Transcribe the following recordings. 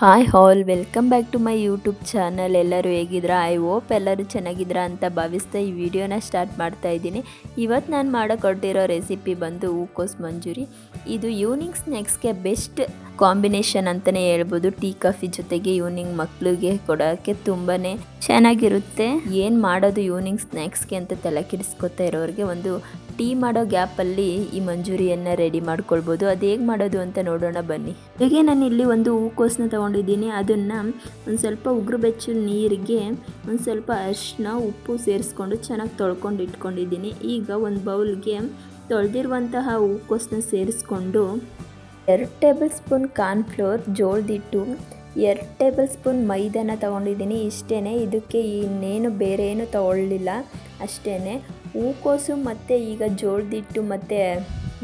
Hi all, welcome back to my YouTube channel. ಎಲ್ಲರೂ ಹೇಗಿದ್ರ? I hope ಎಲ್ಲರೂ ಚೆನ್ನಾಗಿದ್ರ ಅಂತ ಭಾವಿಸ್ತಾ ಈ ವಿಡಿಯೋನ ಸ್ಟಾರ್ಟ್ ಮಾಡ್ತಾ ಇದ್ದೀನಿ. ಇವತ್ತು ನಾನು ಮಾಡೋಕೊಟ್ಟಿರೋ ರೆಸಿಪಿ ಬಂದು ಹೂಕೋಸ್ ಮಂಜೂರಿ. ಇದು ಈವ್ನಿಂಗ್ ಸ್ನ್ಯಾಕ್ಸ್ಗೆ ಬೆಸ್ಟ್ ಕಾಂಬಿನೇಷನ್ ಅಂತಲೇ ಹೇಳ್ಬೋದು. ಟೀ, ಕಾಫಿ ಜೊತೆಗೆ ಈವ್ನಿಂಗ್ ಮಕ್ಕಳಿಗೆ ಕೊಡೋಕ್ಕೆ ತುಂಬಾ ಚೆನ್ನಾಗಿರುತ್ತೆ. ಏನು ಮಾಡೋದು ಈವ್ನಿಂಗ್ ಸ್ನ್ಯಾಕ್ಸ್ಗೆ ಅಂತ ತಲೆ ಕೆಡಿಸ್ಕೊತಾ ಇರೋರಿಗೆ ಒಂದು ಟೀ ಮಾಡೋ ಗ್ಯಾಪಲ್ಲಿ ಈ ಮಂಜೂರಿಯನ್ನು ರೆಡಿ ಮಾಡ್ಕೊಳ್ಬೋದು. ಅದು ಹೇಗೆ ಮಾಡೋದು ಅಂತ ನೋಡೋಣ ಬನ್ನಿ. ಹೀಗೆ ನಾನು ಇಲ್ಲಿ ಒಂದು ಹೂಕೋಸನ್ನ ತೊಗೊಂಡಿದ್ದೀನಿ. ಅದನ್ನು ಒಂದು ಸ್ವಲ್ಪ ಉಗುರು ಬೆಚ್ಚು ನೀರಿಗೆ ಒಂದು ಸ್ವಲ್ಪ ಅರಿಶಿನ ಉಪ್ಪು ಸೇರಿಸ್ಕೊಂಡು ಚೆನ್ನಾಗಿ ತೊಳ್ಕೊಂಡು ಇಟ್ಕೊಂಡಿದ್ದೀನಿ. ಈಗ ಒಂದು ಬೌಲ್ಗೆ ತೊಳೆದಿರುವಂತಹ ಹೂಕೋಸನ್ನ ಸೇರಿಸ್ಕೊಂಡು ಎರಡು ಟೇಬಲ್ ಸ್ಪೂನ್ ಕಾರ್ನ್ಫ್ಲೋರ್ ಜೋಳದಿಟ್ಟು ಎರಡು ಟೇಬಲ್ ಸ್ಪೂನ್ ಮೈದಾನ ತೊಗೊಂಡಿದ್ದೀನಿ. ಇಷ್ಟೇ ಇದಕ್ಕೆ ಇನ್ನೇನು ಬೇರೆ ಏನು ತೊಗೊಳ್ಳಿಲ್ಲ. ಅಷ್ಟೇ ಹೂಕೋಸು ಮತ್ತು ಈಗ ಜೋಳದಿಟ್ಟು ಮತ್ತು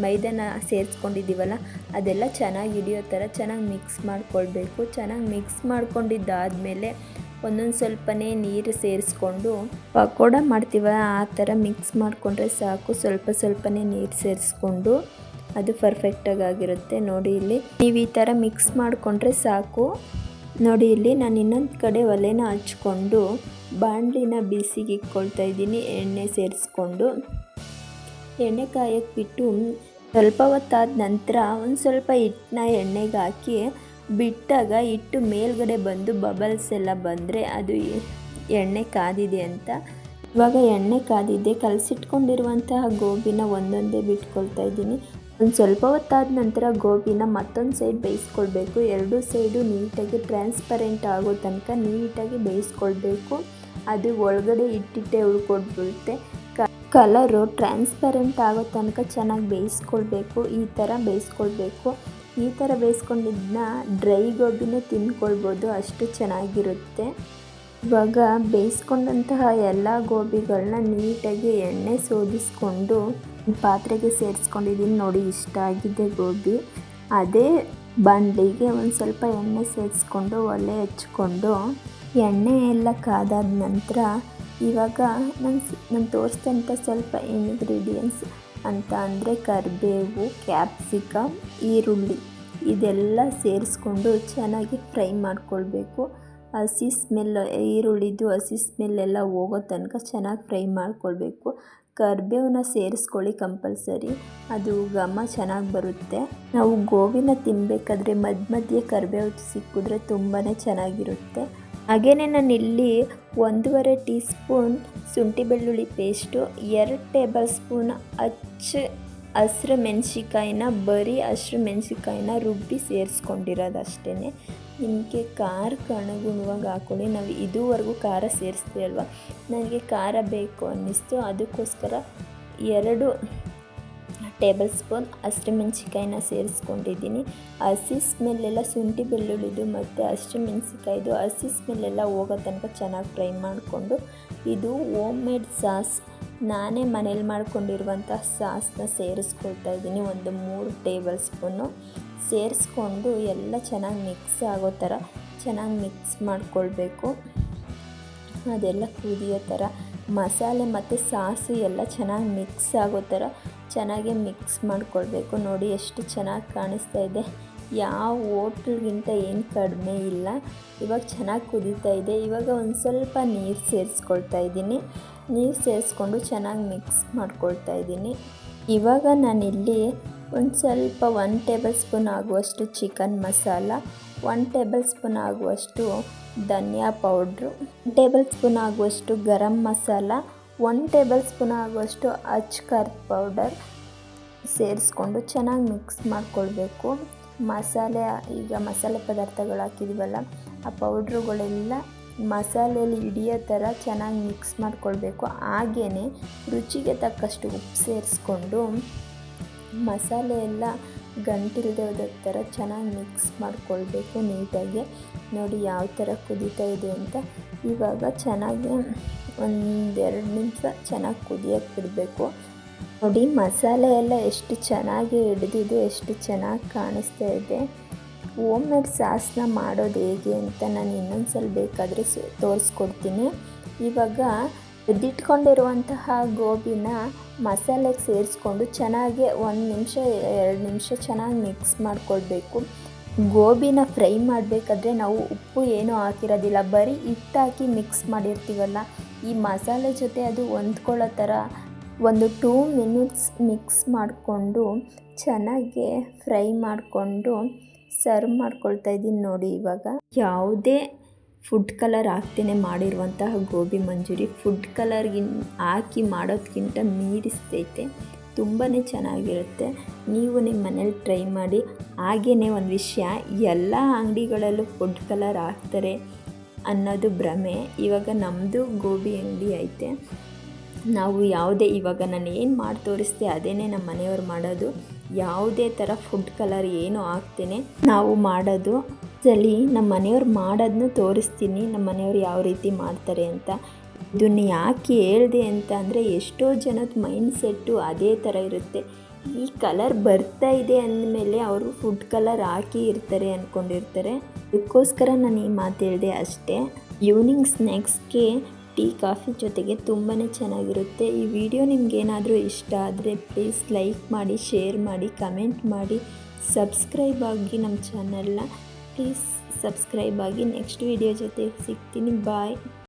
ಮೈದಾನ ಸೇರಿಸ್ಕೊಂಡಿದ್ದೀವಲ್ಲ, ಅದೆಲ್ಲ ಚೆನ್ನಾಗಿ ಹಿಡಿಯೋ ಥರ ಚೆನ್ನಾಗಿ ಮಿಕ್ಸ್ ಮಾಡ್ಕೊಳ್ಬೇಕು. ಚೆನ್ನಾಗಿ ಮಿಕ್ಸ್ ಮಾಡ್ಕೊಂಡಿದ್ದಾದಮೇಲೆ ಒಂದೊಂದು ಸ್ವಲ್ಪನೇ ನೀರು ಸೇರಿಸ್ಕೊಂಡು ಪಕೋಡ ಮಾಡ್ತೀವಲ್ಲ ಆ ಥರ ಮಿಕ್ಸ್ ಮಾಡಿಕೊಂಡ್ರೆ ಸಾಕು. ಸ್ವಲ್ಪ ಸ್ವಲ್ಪನೇ ನೀರು ಸೇರಿಸ್ಕೊಂಡು ಅದು ಪರ್ಫೆಕ್ಟಾಗಿ ಆಗಿರುತ್ತೆ. ನೋಡಿ ಇಲ್ಲಿ, ನೀವು ಈ ಥರ ಮಿಕ್ಸ್ ಮಾಡಿಕೊಂಡ್ರೆ ಸಾಕು. ನೋಡಿ ಇಲ್ಲಿ ನಾನು ಇನ್ನೊಂದು ಕಡೆ ಒಲೆನ ಹಚ್ಕೊಂಡು ಬಾಣಲಿನ ಬಿಸಿಗೆ ಇಟ್ಕೊಳ್ತಾ ಇದ್ದೀನಿ, ಎಣ್ಣೆ ಸೇರಿಸ್ಕೊಂಡು. ಎಣ್ಣೆ ಕಾಯಕ್ಕೆ ಬಿಟ್ಟು ಸ್ವಲ್ಪ ಹೊತ್ತಾದ ನಂತರ ಒಂದು ಸ್ವಲ್ಪ ಹಿಟ್ಟನ್ನ ಎಣ್ಣೆಗೆ ಹಾಕಿ ಬಿಟ್ಟಾಗ ಹಿಟ್ಟು ಮೇಲ್ಗಡೆ ಬಂದು ಬಬಲ್ಸ್ ಎಲ್ಲ ಬಂದರೆ ಅದು ಎಣ್ಣೆ ಕಾದಿದೆ ಅಂತ. ಇವಾಗ ಎಣ್ಣೆ ಕಾದಿದೆ, ಕಲಸಿಟ್ಕೊಂಡಿರುವಂತಹ ಗೋಬಿನ ಒಂದೊಂದೇ ಬಿಟ್ಕೊಳ್ತಾ ಇದ್ದೀನಿ. ಒಂದು ಸ್ವಲ್ಪ ಹೊತ್ತಾದ ನಂತರ ಗೋಬಿನ ಮತ್ತೊಂದು ಸೈಡ್ ಬೇಯಿಸ್ಕೊಳ್ಬೇಕು. ಎರಡೂ ಸೈಡು ನೀಟಾಗಿ ಟ್ರಾನ್ಸ್ಪರೆಂಟ್ ಆಗೋ ತನಕ ನೀಟಾಗಿ ಬೇಯಿಸ್ಕೊಳ್ಬೇಕು. ಅದು ಒಳಗಡೆ ಇಟ್ಟಿಟ್ಟೆ ಉಳ್ಕೊಡ್ಬಿಡುತ್ತೆ ಕಲರು ಟ್ರಾನ್ಸ್ಪರೆಂಟ್ ಆಗೋ ತನಕ ಚೆನ್ನಾಗಿ ಬೇಯಿಸ್ಕೊಳ್ಬೇಕು, ಈ ಥರ ಬೇಯಿಸ್ಕೊಳ್ಬೇಕು. ಈ ಥರ ಬೇಯಿಸ್ಕೊಂಡಿದ್ದನ್ನ ಡ್ರೈ ಗೋಬಿನೇ ತಿನ್ಕೊಳ್ಬೋದು ಅಷ್ಟು ಚೆನ್ನಾಗಿರುತ್ತೆ. ಇವಾಗ ಬೇಯಿಸ್ಕೊಂಡಂತಹ ಎಲ್ಲ ಗೋಬಿಗಳನ್ನ ನೀಟಾಗಿ ಎಣ್ಣೆ ಸೋದಿಸ್ಕೊಂಡು ಪಾತ್ರೆಗೆ ಸೇರಿಸ್ಕೊಂಡಿದ್ದೀನಿ ನೋಡಿ, ಇಷ್ಟ ಆಗಿದೆ ಗೋಬಿ. ಅದೇ ಬಾಣಲಿಗೆ ಒಂದು ಸ್ವಲ್ಪ ಎಣ್ಣೆ ಸೇರಿಸ್ಕೊಂಡು ಒಲೆ ಹಚ್ಕೊಂಡು ಎಣ್ಣೆ ಎಲ್ಲ ಕಾದಾದ ನಂತರ ಇವಾಗ ನಾನು ನಾನು ತೋರಿಸಿದಂಥ ಸ್ವಲ್ಪ ಇಂಗ್ರೀಡಿಯೆಂಟ್ಸ್ ಅಂತ ಅಂದರೆ ಕರಿಬೇವು ಕ್ಯಾಪ್ಸಿಕಮ್ ಈರುಳ್ಳಿ ಇದೆಲ್ಲ ಸೇರಿಸ್ಕೊಂಡು ಚೆನ್ನಾಗಿ ಫ್ರೈ ಮಾಡ್ಕೊಳ್ಬೇಕು. ಹಸಿ ಸ್ಮೆಲ್ ಈರುಳ್ಳಿದು ಹಸಿ ಸ್ಮೆಲ್ಲೆಲ್ಲ ಹೋಗೋ ತನಕ ಚೆನ್ನಾಗಿ ಫ್ರೈ ಮಾಡ್ಕೊಳ್ಬೇಕು. ಕರಿಬೇವನ್ನ ಸೇರಿಸ್ಕೊಳ್ಳಿ ಕಂಪಲ್ಸರಿ. ಅದು ಘಮ ಚೆನ್ನಾಗಿ ಬರುತ್ತೆ. ನಾವು ಗೋವಿನ ತಿನ್ನಬೇಕಾದ್ರೆ ಮಧ್ಯ ಮಧ್ಯೆ ಕರಿಬೇವು ಸಿಕ್ಕಿದ್ರೆ ತುಂಬಾ ಚೆನ್ನಾಗಿರುತ್ತೆ. ಹಾಗೆಯೇ ನಾನು ಇಲ್ಲಿ ಒಂದೂವರೆ ಟೀ ಸ್ಪೂನ್ ಶುಂಠಿ ಬೆಳ್ಳುಳ್ಳಿ ಪೇಸ್ಟು, ಎರಡು ಟೇಬಲ್ ಸ್ಪೂನ್ ಅಚ್ಚ ಹಸಿರು ಮೆಣಸಿಕಾಯಿನ ಬರೀ ಹಸಿರು ಮೆಣಸಿಕಾಯಿನ ರುಬ್ಬಿ ಸೇರಿಸ್ಕೊಂಡಿರೋದು ಅಷ್ಟೇ ನಿಮಗೆ ಖಾರ ಕಣಗುಣವಾಗಿ ಹಾಕ್ಕೊಳ್ಳಿ ನಾವು ಇದುವರೆಗೂ ಖಾರ ಸೇರಿಸ್ತೀವಲ್ವ? ನನಗೆ ಖಾರ ಬೇಕು ಅನ್ನಿಸ್ತು. ಅದಕ್ಕೋಸ್ಕರ ಎರಡು ಟೇಬಲ್ ಸ್ಪೂನ್ ಹಸಿಮೆಣ್ಸಿಕಾಯಿನ ಸೇರಿಸ್ಕೊಂಡಿದ್ದೀನಿ. ಹಸಿ ಸ್ಮೆಲ್ಲೆಲ್ಲ ಶುಂಠಿ ಬೆಳ್ಳುಳ್ಳಿದು ಮತ್ತು ಹಸಿಮೆಣ್ಸಿಕಾಯ್ದು ಹಸಿ ಸ್ಮೆಲ್ಲೆಲ್ಲ ಹೋಗೋ ತನಕ ಚೆನ್ನಾಗಿ ಫ್ರೈ ಮಾಡಿಕೊಂಡು, ಇದು ಓಮ್ ಮೇಡ್ ಸಾಸ್. ನಾನೇ ಮನೇಲಿ ಮಾಡ್ಕೊಂಡಿರುವಂಥ ಸಾಸ್ನ ಸೇರಿಸ್ಕೊಳ್ತಾ ಇದ್ದೀನಿ, ಒಂದು ಮೂರು ಟೇಬಲ್ ಸ್ಪೂನು ಸೇರಿಸ್ಕೊಂಡು ಎಲ್ಲ ಚೆನ್ನಾಗಿ ಮಿಕ್ಸ್ ಆಗೋ ಥರ, ಚೆನ್ನಾಗಿ ಮಿಕ್ಸ್ ಮಾಡಿಕೊಳ್ಬೇಕು. ಅದೆಲ್ಲ ಕುದಿಯೋ ಥರ, ಮಸಾಲೆ ಮತ್ತು ಸಾಸು ಎಲ್ಲ ಚೆನ್ನಾಗಿ ಮಿಕ್ಸ್ ಆಗೋ ಥರ ಚೆನ್ನಾಗಿ ಮಿಕ್ಸ್ ಮಾಡಿಕೊಳ್ಬೇಕು. ನೋಡಿ ಎಷ್ಟು ಚೆನ್ನಾಗಿ ಕಾಣಿಸ್ತಾ ಇದೆ. ಯಾವ ಹೋಟ್ಲ್ಗಿಂತ ಏನು ಕಡಿಮೆ ಇಲ್ಲ. ಇವಾಗ ಚೆನ್ನಾಗಿ ಕುದೀತಾ ಇದೆ. ಇವಾಗ ಒಂದು ಸ್ವಲ್ಪ ನೀರು ಸೇರಿಸ್ಕೊಳ್ತಾ ಇದ್ದೀನಿ. ನೀರು ಸೇರಿಸ್ಕೊಂಡು ಚೆನ್ನಾಗಿ ಮಿಕ್ಸ್ ಮಾಡ್ಕೊಳ್ತಾ ಇದ್ದೀನಿ. ಇವಾಗ ನಾನಿಲ್ಲಿ ಒಂದು ಸ್ವಲ್ಪ ಒನ್ ಟೇಬಲ್ ಸ್ಪೂನ್ ಆಗುವಷ್ಟು chicken masala one tablespoon ಆಗುವಷ್ಟು ಧನಿಯಾ ಪೌಡ್ರು ಟೇಬಲ್ ಸ್ಪೂನ್ ಆಗುವಷ್ಟು garam masala one tablespoon ಆಗುವಷ್ಟು ಅಚ್ಕರ್ ಪೌಡರ್ ಸೇರಿಸ್ಕೊಂಡು ಚೆನ್ನಾಗಿ ಮಿಕ್ಸ್ ಮಾಡಿಕೊಳ್ಬೇಕು. ಮಸಾಲೆ, ಈಗ ಮಸಾಲೆ ಪದಾರ್ಥಗಳು ಹಾಕಿದ್ದೀವಲ್ಲ ಆ ಪೌಡ್ರುಗಳೆಲ್ಲ ಮಸಾಲೆಯಲ್ಲಿ ಹಿಡಿಯೋ ಥರ ಚೆನ್ನಾಗಿ ಮಿಕ್ಸ್ ಮಾಡಿಕೊಳ್ಬೇಕು. ಹಾಗೆಯೇ ರುಚಿಗೆ ತಕ್ಕಷ್ಟು ಉಪ್ಪು ಸೇರಿಸ್ಕೊಂಡು ಮಸಾಲೆ ಎಲ್ಲ ಗಂಟಿಲ್ದೆ ಹೋದ ಥರ ಚೆನ್ನಾಗಿ ಮಿಕ್ಸ್ ಮಾಡಿಕೊಳ್ಬೇಕು ನೀಟಾಗಿ. ನೋಡಿ ಯಾವ ಥರ ಕುದೀತಾ ಇದೆ ಅಂತ. ಇವಾಗ ಚೆನ್ನಾಗಿ ಒಂದೆರಡು ನಿಮಿಷ ಚೆನ್ನಾಗಿ ಕುದಿಯೋಕ್ಕೆ ಬಿಡಬೇಕು. ನೋಡಿ ಮಸಾಲೆ ಎಲ್ಲ ಎಷ್ಟು ಚೆನ್ನಾಗಿ ಹಿಡಿದಿದೆ, ಎಷ್ಟು ಚೆನ್ನಾಗಿ ಕಾಣಿಸ್ತಾ ಇದೆ. ಓಮ್ ಮೇಡ್ ಸಾಸ್ನ ಮಾಡೋದು ಹೇಗೆ ಅಂತ ನಾನು ಇನ್ನೊಂದು ಸಲ ಬೇಕಾದರೆ ತೋರಿಸ್ಕೊಡ್ತೀನಿ. ಇವಾಗ ಎದ್ದಿಟ್ಕೊಂಡಿರುವಂತಹ ಗೋಬಿನ ಮಸಾಲೆಗೆ ಸೇರಿಸ್ಕೊಂಡು ಚೆನ್ನಾಗಿ ಒಂದು ನಿಮಿಷ, ಎರಡು ನಿಮಿಷ ಚೆನ್ನಾಗಿ ಮಿಕ್ಸ್ ಮಾಡಿಕೊಳ್ಬೇಕು ಗೋಬಿನ ಫ್ರೈ ಮಾಡಬೇಕಾದ್ರೆ ನಾವು ಉಪ್ಪು ಏನೂ ಹಾಕಿರೋದಿಲ್ಲ, ಬರೀ ಹಿಟ್ಟು ಹಾಕಿ ಮಿಕ್ಸ್ ಮಾಡಿರ್ತೀವಲ್ಲ, ಈ ಮಸಾಲೆ ಜೊತೆ ಅದು ಹೊಂದ್ಕೊಳ್ಳೋ ಥರ ಒಂದು ಟೂ ಮಿನಿಟ್ಸ್ ಮಿಕ್ಸ್ ಮಾಡಿಕೊಂಡು ಚೆನ್ನಾಗಿ ಫ್ರೈ ಮಾಡಿಕೊಂಡು ಸರ್ವ್ ಮಾಡ್ಕೊಳ್ತಾ ಇದ್ದೀನಿ ನೋಡಿ ಇವಾಗ. ಯಾವುದೇ ಫುಡ್ ಕಲರ್ ಹಾಕ್ತೇನೆ ಮಾಡಿರುವಂತಹ ಗೋಬಿ ಮಂಚೂರಿ ಫುಡ್ ಕಲರ್ಗಿನ್ ಹಾಕಿ ಮಾಡೋದಕ್ಕಿಂತ ಮೀರಿಸ್ತೈತೆ. ತುಂಬಾ ಚೆನ್ನಾಗಿರುತ್ತೆ. ನೀವು ನಿಮ್ಮ ಮನೇಲಿ ಟ್ರೈ ಮಾಡಿ. ಹಾಗೇ ಒಂದು ವಿಷಯ. ಎಲ್ಲ ಅಂಗಡಿಗಳಲ್ಲೂ ಫುಡ್ ಕಲರ್ ಹಾಕ್ತಾರೆ ಅನ್ನೋದು ಭ್ರಮೆ. ಇವಾಗ ನಮ್ಮದು ಗೋಬಿ ಅಂಗಡಿ ಐತೆ. ನಾವು ಯಾವುದೇ ಇವಾಗ ನಾನು ಏನು ಮಾಡಿ ತೋರಿಸ್ದೆ ಅದೇನೇ ನಮ್ಮ ಮನೆಯವ್ರು ಮಾಡೋದು. ಯಾವುದೇ ಥರ ಫುಡ್ ಕಲರ್ ಏನು ಹಾಕ್ತೇನೆ. ನಾವು ಮಾಡೋದು ಸಲಿ ನಮ್ಮ ಮನೆಯವ್ರು ಮಾಡೋದನ್ನ ತೋರಿಸ್ತೀನಿ, ನಮ್ಮ ಮನೆಯವ್ರು ಯಾವ ರೀತಿ ಮಾಡ್ತಾರೆ ಅಂತ. ಇದನ್ನು ಯಾಕೆ ಹೇಳಿದೆ ಅಂತ ಅಂದರೆ ಎಷ್ಟೋ ಜನದ ಮೈಂಡ್ ಸೆಟ್ಟು ಅದೇ ಥರ ಇರುತ್ತೆ. ಈ ಕಲರ್ ಬರ್ತಾ ಇದೆ ಅಂದಮೇಲೆ ಅವರು ಫುಡ್ ಕಲರ್ ಹಾಕಿ ಇರ್ತಾರೆ ಅಂದ್ಕೊಂಡಿರ್ತಾರೆ ಅದಕ್ಕೋಸ್ಕರ ನಾನು ಈ ಮಾತು ಹೇಳಿದೆ ಅಷ್ಟೇ. ಈವ್ನಿಂಗ್ ಸ್ನ್ಯಾಕ್ಸ್ಗೆ ಟೀ, ಕಾಫಿ ಜೊತೆಗೆ ತುಂಬಾ ಚೆನ್ನಾಗಿರುತ್ತೆ. ಈ ವಿಡಿಯೋ ನಿಮಗೇನಾದರೂ ಇಷ್ಟ ಆದರೆ ಪ್ಲೀಸ್ ಲೈಕ್ ಮಾಡಿ, ಶೇರ್ ಮಾಡಿ, ಕಮೆಂಟ್ ಮಾಡಿ. ಸಬ್ಸ್ಕ್ರೈಬ್ ಆಗಿ ನಮ್ಮ ಚಾನಲ್ನ ಪ್ಲೀಸ್ ಸಬ್ಸ್ಕ್ರೈಬ್ ಆಗಿ ನೆಕ್ಸ್ಟ್ ವಿಡಿಯೋ ಜೊತೆ ಸಿಗ್ತೀನಿ ಬಾಯ್